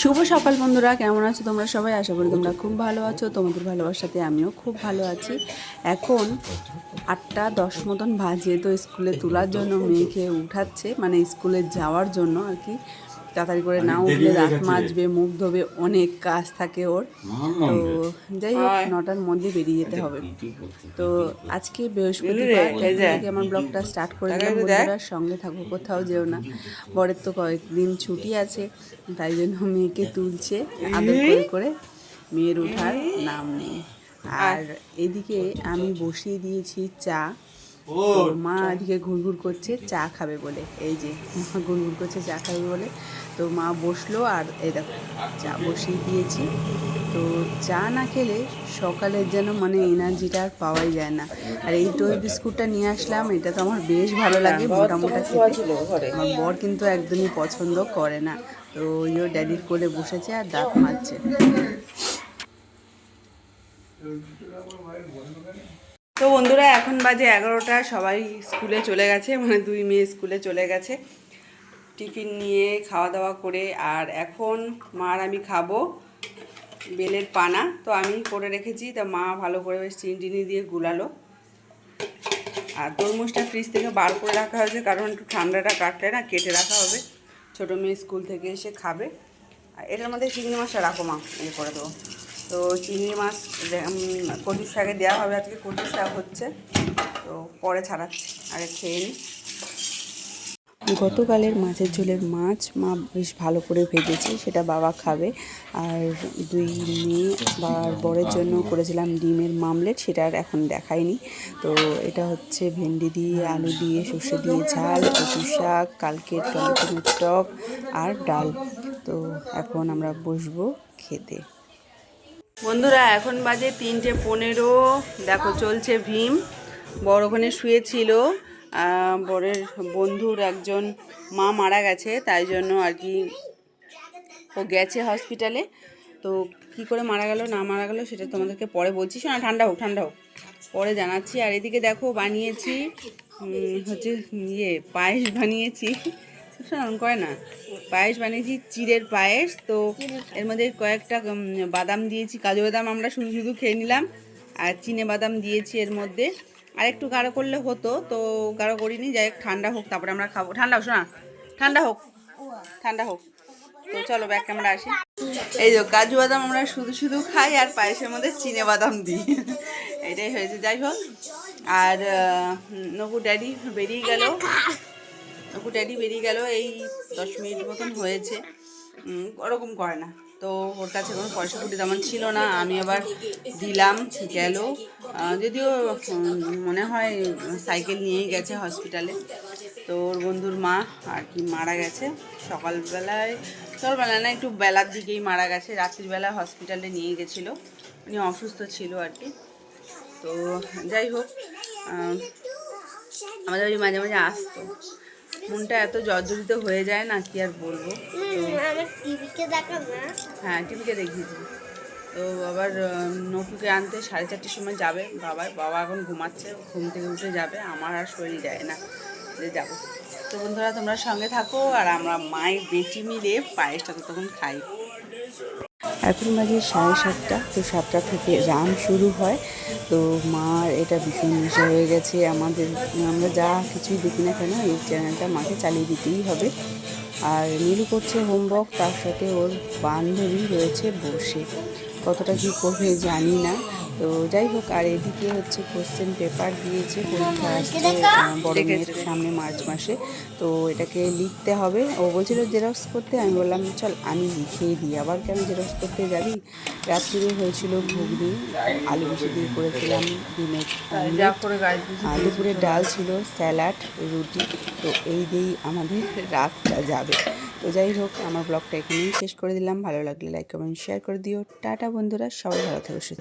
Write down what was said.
শুভ সকাল বন্ধুরা, কেমন আছো তোমরা সবাই? আশা করি তোমরা খুব ভালো আছো, তোমাদের ভালোবাসাতে আমিও খুব ভালো আছি। এখন আটটা দশ মতন বাজে তো স্কুলে তোলার জন্য মেয়েকে উঠাচ্ছে মানে স্কুলে যাওয়ার জন্য আর কি। তাড়াতাড়ি করে না উঠলে দাঁত মাজবে মুখ ধোবে অনেক কাজ থাকে ওর। তো যাই হোক নটার মধ্যে বেরিয়ে যেতে হবে। তো আজকে বৃহস্পতিবার থেকে আমার ব্লগটা স্টার্ট করে দিলাম। বন্ধুরা সঙ্গে থাকব কোথাও যেও না। বরের তো কয়েকদিন ছুটি আছে তাই জন্য মেয়েকে তুলছে আদর করে করে মেয়ের ওঠার নাম নেই আর এদিকে আমি বসিয়ে দিয়েছি চা। মা এদিকে ঘুরঘুর করছে চা খাবে বলে। এই যে মা ঘুরঘুর করছে চা খাবে বলে। তো মা বসল আর এই দেখো চা বসিয়ে দিয়েছি। তো চা না খেলে সকালের যেন মানে এনার্জিটা আর পাওয়াই যায় না। আর এই দই বিস্কুটটা নিয়ে আসলাম এটা তো আমার বেশ ভালো লাগে মোটা মোটা খেতে। আমার বর কিন্তু একদমই পছন্দ করে না। তো ওইও ড্যাডির কোলে বসেছে আর দাঁত মারছে তো বন্ধুরা, এখন বাজে এগারোটা, সবাই স্কুলে চলে গেছে মানে দুই মেয়ে স্কুলে চলে গেছে। টিফিন নিয়ে খাওয়া দাওয়া করে, আর এখন মার আমি খাব বেলের পানা। তো আমি করে রেখেছি, তা মা ভালো করে বেশ চিনি টিনি দিয়ে গুলালো। আর তরমুজটা ফ্রিজ থেকে বার করে রাখা হয়েছে, কারণ একটু ঠান্ডাটা কাটলে না কেটে রাখা হবে। ছোটো মেয়ে স্কুল থেকে এসে খাবে। আর এটার মধ্যে চিংড়ি মাছটা রাখো মা ইয়ে করে দেবো। তো চিংড়ি মাছ কচুর শাকে দেওয়া হবে আজকে, কচুর শাক হচ্ছে। তো পরে ছাড়াচ্ছি, আগে খেয়ে নিই। গতকালের মাছের ঝোলের মাছ মা বেশ ভালো করে ভেজেছে, সেটা বাবা খাবে। আর দুই মেয়ে বাবার বরের জন্য করেছিলাম ডিমের মামলেট, সেটা আর এখন দেখাইনি। তো এটা হচ্ছে ভেন্ডি দিয়ে, আলু দিয়ে, সর্ষে দিয়ে ঝাল কচু শাক, কালকের টমেটোর টক আর ডাল। তো এখন আমরা বসবো খেতে। বন্ধুরা, এখন বাজে তিনটে পনেরো। দেখো, চলছে ভীম। বড় ওখানে শুয়েছিল। বরের বন্ধুর একজন মা মারা গেছে, তাই জন্য আর কি ও গেছে হসপিটালে। তো কি করে মারা গেল, না মারা গেল, সেটা তোমাদেরকে পরে বলছি। শোনা, ঠান্ডা হোক ঠান্ডা হোক। পরে জানাচ্ছি। আর এদিকে দেখো, বানিয়েছি হচ্ছে ইয়ে পায়েস বানিয়েছি। শোনান করে না। পায়েস বানিয়েছি, চিড়ের পায়েস। তো এর মধ্যে কয়েকটা বাদাম দিয়েছি, কাজু বাদাম আমরা শুধু শুধু খেয়ে নিলাম। আর চিনে বাদাম দিয়েছি এর মধ্যে। আর একটু গাঢ় করলে হতো, তো গাঢ় করিনি। যাই ঠান্ডা হোক, তারপরে আমরা খাব। ঠান্ডা হোক, শোনা। ঠান্ডা হোক। ঠান্ডা হোক। তো চলো, ব্যাক ক্যামেরা আসি। এই যে কাজু বাদাম আমরা শুধু শুধু খাই, আর পায়েসের মধ্যে চিনে বাদাম দিই। এটাই হয়েছে, যাই হোক। আর নকু ড্যাডি বেরিয়ে গেল। ড্যাডি বেরিয়ে গেল, এই দশ মিনিট মতন হয়েছে। ওরকম করে না। তো ওর কাছে কোনো পয়সা কুটি তেমন ছিল না। আমি আবার দিলাম গেল। যদিও মনে হয় সাইকেল নিয়েই গেছে হসপিটালে তো ওর বন্ধুর মা আর কি মারা গেছে। সকালবেলায়, সকালবেলা না, একটু বেলার দিকেই মারা গেছে। রাত্রিবেলা হসপিটালে নিয়ে গেছিল। উনি অসুস্থ ছিল আর কি। তো যাই হোক আমাদের বাড়ি মাঝে মাঝে আসতো। মনটা এত জর্জরিত হয়ে যায় না কি আর বলব? হ্যাঁ টিভিকে দেখিয়েছি। তো আবার নকুকে আনতে সাড়ে চারটের সময় যাবে বাবার। বাবা এখন ঘুমাচ্ছে ঘুম থেকে উঠে যাবে। আমার আর শরীর যায় না যে যাব। তো বন্ধুরা তোমরা সঙ্গে থাকো আর আমরা মায়ের বেটি মিলে পায়েসটা তখন খাই। এখন বাজে সাড়ে সাতটা, তো সাতটা থেকে রান শুরু হয়। তো মার এটা ভীষণ নেশা হয়ে গেছে। আমাদের, আমরা যা কিছুই দেখি না কেন, এই চ্যানেলটা মাকে চালিয়ে দিতেই হবে। আর নীলু করছে হোমওয়ার্ক, তার সাথে ওর বান্ধবী রয়েছে বসে। কতটা কী করবে জানি না। তো যাই হোক আর এদিকে হচ্ছে কোশ্চেন পেপার দিয়েছে পরীক্ষা আসছে বড় মেয়ের সামনে মার্চ মাসে। তো এটাকে লিখতে হবে। ও বলছিল জেরক্স করতে আমি বললাম চল আমি লিখেই দিই। আবার কেন জেরক্স করতে যাবি? রাত্রিরে হয়েছিল ঘুগনি আলু বেশি দিয়ে করেছিলাম ডিমের। আর দুপুরে ডাল ছিল স্যালাড রুটি। তো এই দিয়েই আমাদের রাতটা যাবে। তো যাই হোক, আমার ব্লগটা এখানেই শেষ করে দিলাম। ভালো লাগলে লাইক কমেন্ট শেয়ার করে দিও। টাটা বন্ধুরা, সবাই ভালো থেকো, সুস্থ